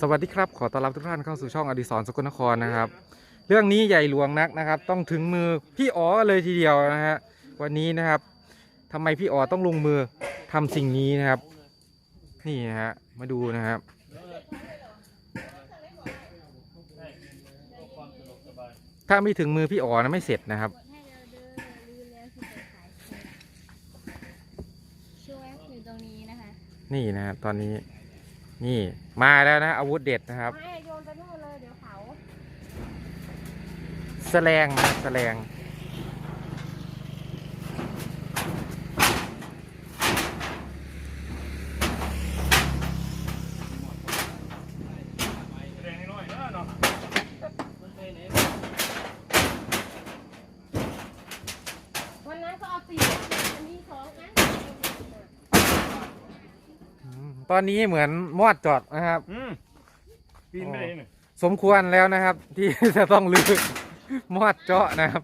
สวัสดีครับขอต้อนรับทุกท่านเข้าสู่ช่องอดิศรสกลนครนะครับ เรื่องนี้ใหญ่หลวงนักนะครับ ต้องถึงมือพี่อ๋อเลยทีเดียวนะฮะวันนี้นะครับทำไมพี่อ๋อต้องลงมือทำสิ่งนี้นะครับ นี่นะฮะมาดูนะครับ ถ้าไม่ถึงมือพี่อ๋อนะไม่เสร็จนะครับให้เราเดินลืมแล้วที่จะขายของช่วยอยู่ตรงนี้นะคะนี่นะฮะตอนนี้ นี่มาแล้วนะ อาวุธเด็ดนะครับไม่โยนไปนู่นเลยเดี๋ยวเขาแสลงนะแสลง วันนั้นก็เอาสี่อันนี้สองอัน อืม ตอนนี้เหมือนมอดจอดนะครับ อืมปีนไปเลยเนี่ยสมควรแล้วนะครับ ที่จะต้องลือมอดเจาะนะครับ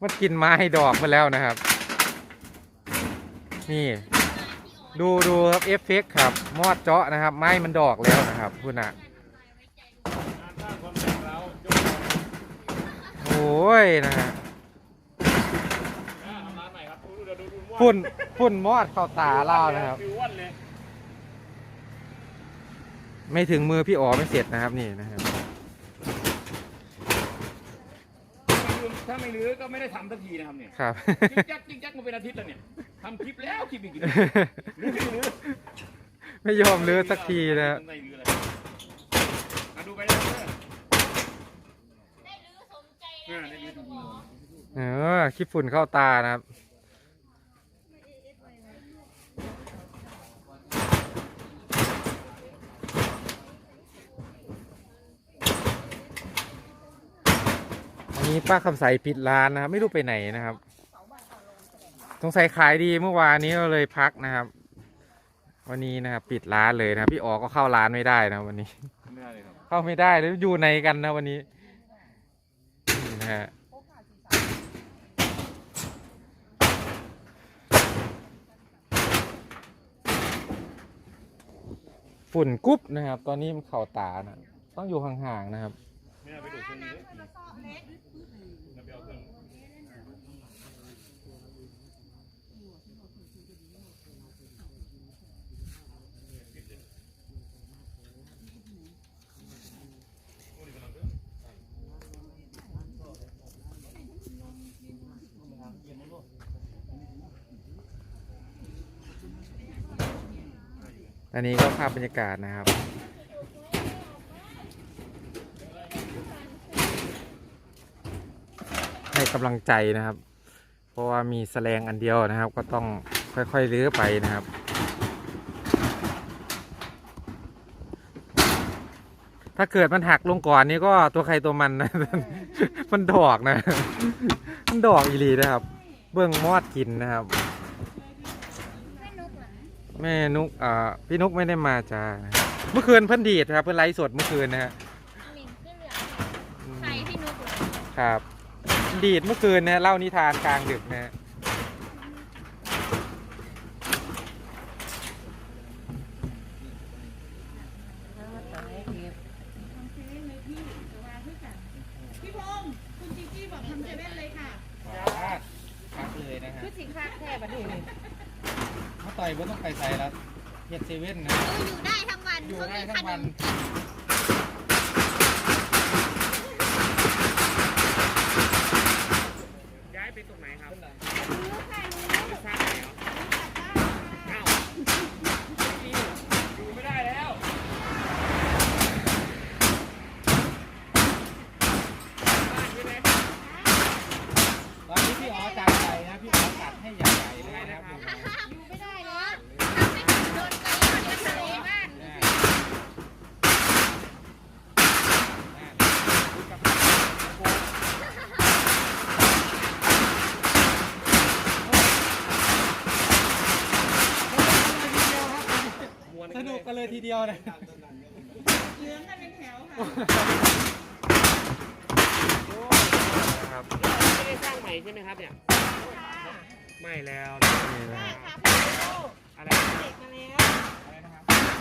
มันกินไม้ดอกมาแล้วนะครับ นี่ ดูดูครับเอฟเฟกต์ครับ มอดเจาะนะครับ ไม้มันดอกแล้วนะครับคุณน่ะงานสร้างความแตกเรายกโอ้ยนะฮะอ่าทำร้านใหม่ครับดูดูดูดูม่วงฝุ่นฝุ่นมอดเข้าตาเล่านะครับ ฟิวอ้วนเลย ไม่ถึงมือพี่อ๋อไม่เสร็จนะครับนี่นะครับถ้าไม่รื้อก็ไม่ได้ทำสักทีนะครับเนี่ยครับ จิ๊กจักจิ๊กจักมาเป็นอาทิตย์แล้วเนี่ยทำคลิปแล้วคลิปอีกทีรื้อไม่รื้อไม่ยอมลื้อสักทีนะไม่รื้อเลยมาดูไปแล้วเด้อได้รื้อสมใจเออได้รื้อทุกคนเออขี้ฝุ่นเข้าตานะครับ นนี้ป้าคำใสปิดร้านนะครับ ไม่รู้ไปไหนนะครับสงสัยขายดีเมื่อวานนี้ก็เลยพักนะครับ วันนี้นะครับปิดร้านเลยนะครับพี่อ๋อก็เข้าร้านไม่ได้นะวันนี้ไม่ได้เลยครับเข้าไม่ได้แล้วอยู่ในกันนะวันนี้นี่นะฮะฝุ่นกุ๊บนะครับ ตอนนี้มันเข่าตานะต้องอยู่ห่างๆนะครับ ไม่ได้ไปดูเครื่องนี้เลยเราไปเอาเครื่อง อันนี้ก็ภาพบรรยากาศนะครับ ให้กำลังใจนะครับ เพราะว่ามีแสลงอันเดียวนะครับ ก็ต้องค่อยๆรื้อไปนะครับ ถ้าเกิดมันหักลงก่อนนี่ก็ตัวใครตัวมันนะ มันดอกนะ มันดอกอีหลีนะครับ เบื้องมอดกินนะครับ แม่นุกอ่าพี่นุกไม่ได้มาจ้าเมื่อคืนเพิ่นดีดครับ เพิ่นไลฟ์สดเมื่อคืนนะฮะหลิงขึ้นเหลืองใครพี่นุกเหรอครับ ดีดเมื่อคืนนะเล่านิทานกลางดึกนะฮะพี่พงศ์คุณจีจี้บอกทำเซเว่นเลยค่ะพักเลยนะฮะคือสินค้าแท้บัดนี้นี่ เขาต่อยบ่ต้องไปใส่แล้วเฮ็ดเซเว่นนะ อยู่ได้ทั้งวันอยู่เขาได้มีทั้ขงนวันมกินย้ายไปตรงไหนครับรู้ค่ะรู้สร้างแล้วอ้าวอยู่ไม่ได้แล้ว บ้านใช่ไหมตอนนี้พี่อ๋อจัดใหญ่นะ พี่อ๋อจัดให้ใหญ่ๆเลยนะครับอยู่ไม่ได้แล้วทำให้ถึงโดนตีก่อนจะทะเลบ้านดูสิ ม้วน สนุ กกันเลยทีเดียวนะเหลืองกันเป็นแถวค่ะครับไม่ได้สร้างใหม่ใช่ไหมครับเนี่ยไม่แล้วนี่นะใช่ฮะค่ะพี่โอ้อะไรเด็กมาแล้ว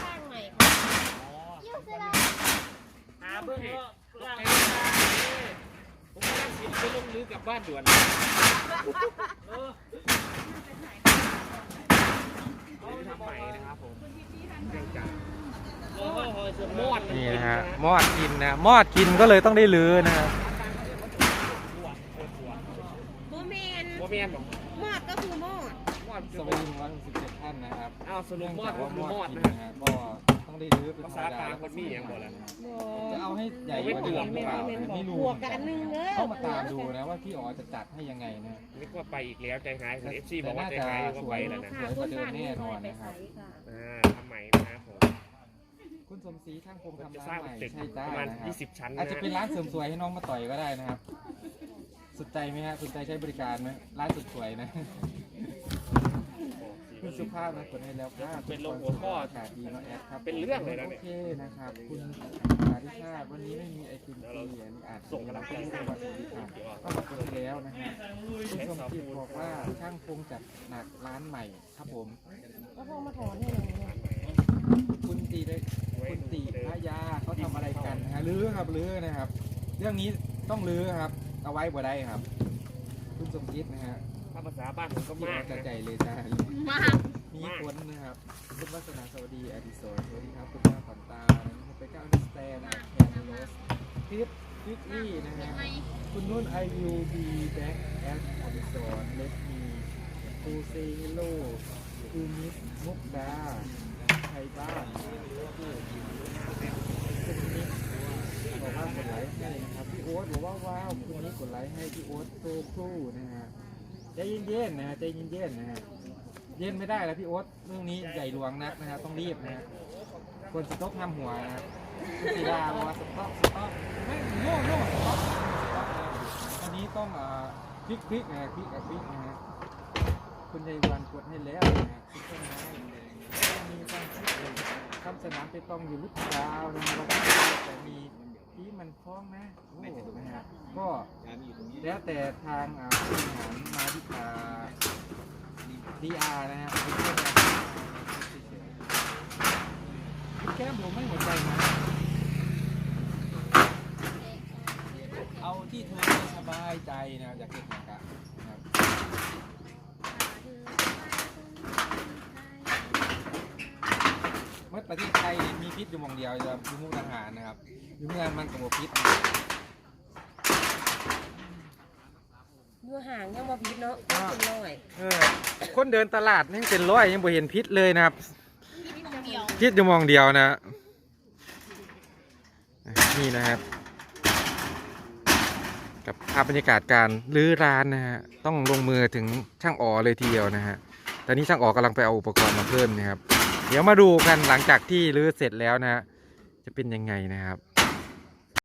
สร้างใหม่ค่ะยูเซอร์เบิ่งเนาะล่างผมกำลังสิไปลงลือกลับบ้านด่วนเออเอาทำใหม่นะครับผมเรื่องจากโอ้โห มอดนี่นะฮะมอดกินนะมอดกินก็เลยต้องได้ลื้อนะครับโมเมนโมเมนบอกมอดก็คือมอดมอดสวัสดีร้อยสิบเจ็ดท่านนะครับอ้าวสรุปมอดก็คือมอดกินะนฮะนะฮะก็ต้องได้ลื้อเป็นภาษาตามคนมีอย่างบ่ล่ะ จะเอาให้ใหญ่กว่าเดิมหรือเปล่านะไม่รู้บวกกันอันหนึงเด้อ ต้องมาตามดูนะว่าพี่อ๋อจะจัดให้ยังไงนะนึกว่าไปอีกแล้วใจหายเอฟซีบอกว่าใจหายก็ไปแล้วนะ สวยกว่าเดิมแน่นอนนะครับ อ่าทำใหม่นะ ครับผมคุณสมศรีช่างคงผมทำจะร้าสร้างนใหม่ตึกใช่ปจ้าระมาณ นะครับ20 ชั้นอาจนะจะเป็นร้านเสริมสวยให้น้องมาต่อยก็ได้นะครับ สนใจไหมฮะสนใจใช้บริการไหมร้านสุดสวยนะ คุณสุภาพนะกดให้แล้วค่ะเป็นลงหัวข้ออากาศดีเนาะแอดครับเป็นเรื่องเลยนะเนี่ยโอเคนะครับคุณอาริชาติวันนี้ไม่มีไอติมฟรีอันนี้อาจจะส่งกำลังใจไม่รู้ว่าสวัสดีค่ะก็ขอบคุณที่แล้วนะฮะคุณสมจิตบอกว่าช่างคงจัดหนักร้านใหม่ครับผม ก็พอมาถอนให้หน่อยเนี่ย คุณตีได้คุณตีพระ ยาเขาทำอะไรกันนะฮะลื้อครับลื้อนะครับ เรื่องนี้ต้องลื้อครับ เอาไว้บ่ได้ครับคุณสมคิดนะฮะถ้าภาษาบ้านผมก็ที่มากจะนะ ใจเลยจ้า มาก มีคนนะครับ คุณวัฒนาสวัสดีอดิศรสวัสดีครับ คุณป้าขวัญตาคุณไปก้าวสแตนแคนโรสทิปทิปลี่นะฮะ คุณนุ่น I will be back at อดิศร let me to say hello to miss มุกดาไทยบ้านคุณนิกบอกว่ากดไลค์ให้นะครั บพี่โอ๊ตบอกว่าว้าวคุณนิกกดไลค์ให้พี่โอ๊ตโซครูนะฮะใจเย็นๆนะฮะใจเย็นๆนะฮะเย็นไม่ได้แล้วพี่โอ๊ตเรื่องนี้ใหญ่หลวงนักนะฮะต้องรีบนะฮะควรสต๊อกทำหัวนะฮะคุณศิลาบอกว่าสต๊อกสต๊อกไม่โน่โน่สต๊อกอันนี้ต้องอ่าพลิกพลิกนะฮะพลิกกับพลิกนะฮะคุณยายวันกดให้แล้วนะฮะคุณต้นไม้มีความคิดคำสนามไปต้องอยู่หรือเปล่านะฮะเราก็ไม่รู้แต่มี ที่มันคล้องนะโอ้นะฮะก็แล้วแต่ทางอ่าผู้บริหารมาที่อ่าดีอาร์นะฮะเป็นเพื่อนกันแก้มผมไม่หัวใจนะเอาที่เธอสบายใจนะอยากเก็บนะครับนะครับเมื่อประเทศไทยมี พิษอยู่หมองเดียวจะอยู่มุกดาหารนะครับอยู่เมืองมันกับพิษอยู่ห่างยังมาพิษเนาะเป็นร้อยเออคนเดินตลาดยังเป็นร้อยยังบ่เห็นพิษเลยนะครับพิษเดียวพิษอยู่หมองเดียวนะนี่นะครับกับภาพบรรยากาศการรื้อร้านนะฮะต้องลงมือถึงช่างอ๋อเลยทีเดียวนะฮะตอนนี้ช่างอ๋อกำลังไปเอาอุปกรณ์มาเพิ่มนะครับ เดี๋ยวมาดูกันหลังจากที่รื้อเสร็จแล้วนะฮะจะเป็นยังไงนะครับ